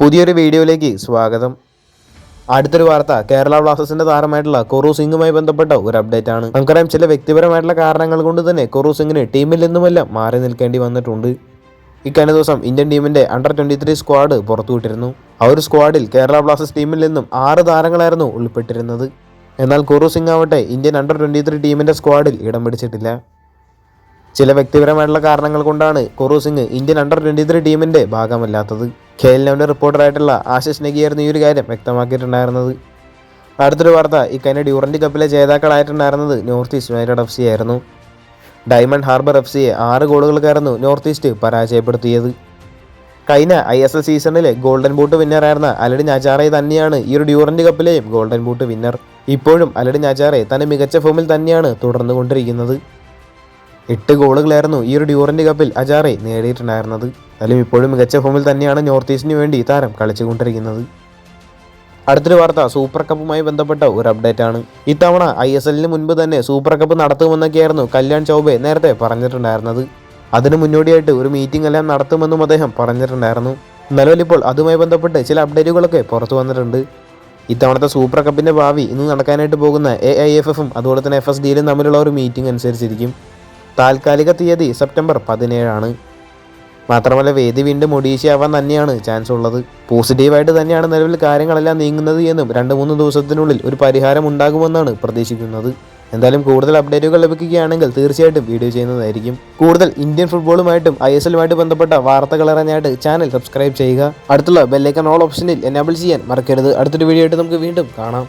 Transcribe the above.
പുതിയൊരു വീഡിയോയിലേക്ക് സ്വാഗതം. അടുത്തൊരു വാർത്ത കേരള ബ്ലാസ്റ്റേഴ്സിന്റെ താരമായിട്ടുള്ള കൊറു സിംഗുമായി ബന്ധപ്പെട്ട ഒരു അപ്ഡേറ്റ് ആണ് നമുക്കറിയാം ചില വ്യക്തിപരമായിട്ടുള്ള കാരണങ്ങൾ കൊണ്ട് തന്നെ കൊറു സിംഗിന് ടീമിൽ നിന്നുമെല്ലാം മാറി നിൽക്കേണ്ടി വന്നിട്ടുണ്ട്. ഇക്കഴിഞ്ഞ ദിവസം ഇന്ത്യൻ ടീമിന്റെ അണ്ടർ ട്വന്റി ത്രീ സ്ക്വാഡ് പുറത്തുവിട്ടിരുന്നു. ആ ഒരു സ്ക്വാഡിൽ കേരള ബ്ലാസ്റ്റേഴ്സ് ടീമിൽ നിന്നും ആറ് താരങ്ങളായിരുന്നു ഉൾപ്പെട്ടിരുന്നത്. എന്നാൽ കുറു സിംഗ് ആവട്ടെ ഇന്ത്യൻ അണ്ടർ ട്വന്റി ത്രീ ടീമിന്റെ സ്ക്വാഡിൽ ഇടം പിടിച്ചിട്ടില്ല. ചില വ്യക്തിപരമായിട്ടുള്ള കാരണങ്ങൾ കൊണ്ടാണ് Koru Singh Indian under twenty three ടീമിന്റെ ഭാഗമല്ലാത്തത്. കെ എൽ നവിന്റെ റിപ്പോർട്ടറായിട്ടുള്ള ആശിഷ് നെഗിയായിരുന്നു ഈ ഒരു കാര്യം വ്യക്തമാക്കിയിട്ടുണ്ടായിരുന്നത്. അടുത്തൊരു വാർത്ത ഇക്കഴിഞ്ഞ ഡ്യൂറന്റ് കപ്പിലെ ജേതാക്കളായിട്ടുണ്ടായിരുന്നത് north east united F C ആയിരുന്നു. ഡയമണ്ട് ഹാർബർ എഫ് സിയെ ആറ് ഗോളുകൾക്കായിരുന്നു നോർത്ത് ഈസ്റ്റ് പരാജയപ്പെടുത്തിയത്. കഴിഞ്ഞ ഐ എസ് എൽ സീസണിലെ ഗോൾഡൻ ബൂട്ട് വിന്നറായിരുന്ന അലഡി ഞാചാറെ തന്നെയാണ് ഈ ഒരു ഡ്യൂറന്റ് കപ്പിലെയും ഗോൾഡൻ ബൂട്ട് വിന്നർ. ഇപ്പോഴും അലഡി ഞാചാറെ തന്റെ മികച്ച ഫോമിൽ തന്നെയാണ് തുടർന്നുകൊണ്ടിരിക്കുന്നത്. എട്ട് ഗോളുകളായിരുന്നു ഈ ഒരു ഡ്യൂറന്റ് കപ്പിൽ അജാറെ നേടിയിട്ടുണ്ടായിരുന്നത്. എന്നാലും ഇപ്പോഴും മികച്ച ഫോമിൽ തന്നെയാണ് നോർത്ത് ഈസ്റ്റിന് വേണ്ടി താരം കളിച്ചുകൊണ്ടിരിക്കുന്നത്. അടുത്തൊരു വാർത്ത സൂപ്പർ കപ്പുമായി ബന്ധപ്പെട്ട ഒരു അപ്ഡേറ്റ് ആണ്. ഇത്തവണ ഐ എസ് എല്ലിന് മുൻപ് തന്നെ സൂപ്പർ കപ്പ് നടത്തുമെന്നൊക്കെയായിരുന്നു കല്യാൺ ചൗബെ നേരത്തെ പറഞ്ഞിട്ടുണ്ടായിരുന്നത്. അതിന് മുന്നോടിയായിട്ട് ഒരു മീറ്റിംഗ് എല്ലാം നടത്തുമെന്നും അദ്ദേഹം പറഞ്ഞിട്ടുണ്ടായിരുന്നു. നിലവിലിപ്പോൾ അതുമായി ബന്ധപ്പെട്ട് ചില അപ്ഡേറ്റുകളൊക്കെ പുറത്തു വന്നിട്ടുണ്ട്. ഇത്തവണത്തെ സൂപ്പർ കപ്പിന്റെ ഭാവി ഇന്ന് നടക്കാനായിട്ട് പോകുന്ന എ ഐ എഫ് എഫും അതുപോലെ തന്നെ എഫ് എസ് ഡിയിലും തമ്മിലുള്ള ഒരു മീറ്റിംഗ് അനുസരിച്ചിരിക്കും. താൽക്കാലിക തീയതി സെപ്റ്റംബർ പതിനേഴാണ്. മാത്രമല്ല വേദി വീണ്ടും ഒഡീഷയാവാൻ തന്നെയാണ് ചാൻസ് ഉള്ളത്. പോസിറ്റീവായിട്ട് തന്നെയാണ് നിലവിൽ കാര്യങ്ങളെല്ലാം നീങ്ങുന്നത് എന്നും രണ്ട് മൂന്ന് ദിവസത്തിനുള്ളിൽ ഒരു പരിഹാരം ഉണ്ടാകുമെന്നാണ് പ്രതീക്ഷിക്കുന്നത്. എന്തായാലും കൂടുതൽ അപ്ഡേറ്റുകൾ ലഭിക്കുകയാണെങ്കിൽ തീർച്ചയായിട്ടും വീഡിയോ ചെയ്യുന്നതായിരിക്കും. കൂടുതൽ ഇന്ത്യൻ ഫുട്ബോളുമായിട്ടും ഐ എസ് എല്ലുമായിട്ട് ബന്ധപ്പെട്ട വാർത്തകൾ അറിഞ്ഞായിട്ട് ചാനൽ സബ്സ്ക്രൈബ് ചെയ്യുക. അടുത്തുള്ള ബെല്ലൈക്കൺ ഓൾ ഓപ്ഷനിൽ എനാബിൾ ചെയ്യാൻ മറക്കരുത്. അടുത്തൊരു വീഡിയോ ആയിട്ട് നമുക്ക് വീണ്ടും കാണാം.